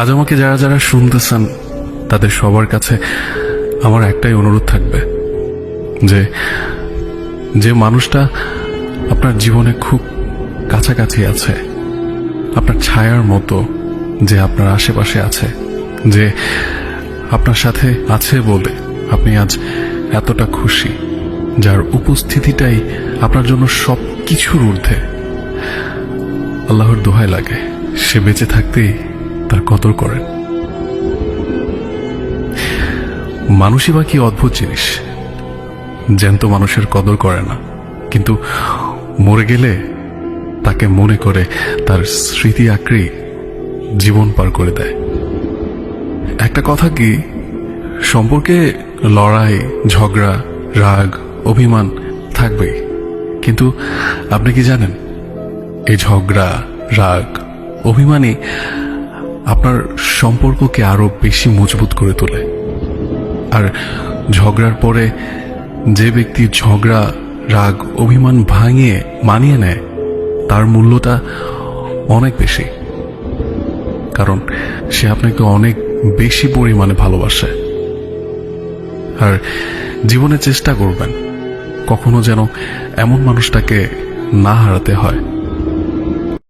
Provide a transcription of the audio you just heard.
আজ আমাকে যারা যারা শুনতেছেন, তাদের সবার কাছে আমার একটাই অনুরোধ থাকবে যে যে মানুষটা আপনার জীবনে খুব কাছাকাছি আছে, আপনার ছায়ার মতো যে আপনার আশেপাশে আছে, যে আপনার সাথে আছে বলে আপনি আজ এতটা খুশি, যার উপস্থিতিটাই আপনার জন্য সব কিছুর ঊর্ধ্বে। আল্লাহর দোহাই লাগে, সে বেঁচে থাকতেই তার কদর করেন মানুষই বা কি অদ্ভুত জিনিস? জ্যান্ত মানুষের কদর করে না। কিন্তু মরে গেলে তাকে মনে করে তার স্মৃতি আঁকড়েই জীবন পার করে দেয়। একটা কথা কি? সম্পর্কে লড়াই, ঝগড়া, রাগ, অভিমান থাকবেই কিন্তু আপনি কি জানেন? এই ঝগড়া, রাগ, অভিমানই আপনার সম্পর্ককে আরও বেশি মজবুত করে তোলে। আর ঝগড়ার পরে যে ব্যক্তি ঝগড়া, রাগ, অভিমান ভাঙিয়ে মানিয়ে নেয়, তার মূল্যটা অনেক বেশি। কারণ সে আপনাকে অনেক বেশি পরিমাণে ভালোবাসে। আর জীবনে চেষ্টা করবেন কখনো যেন এমন মানুষটাকে না হারাতে হয়।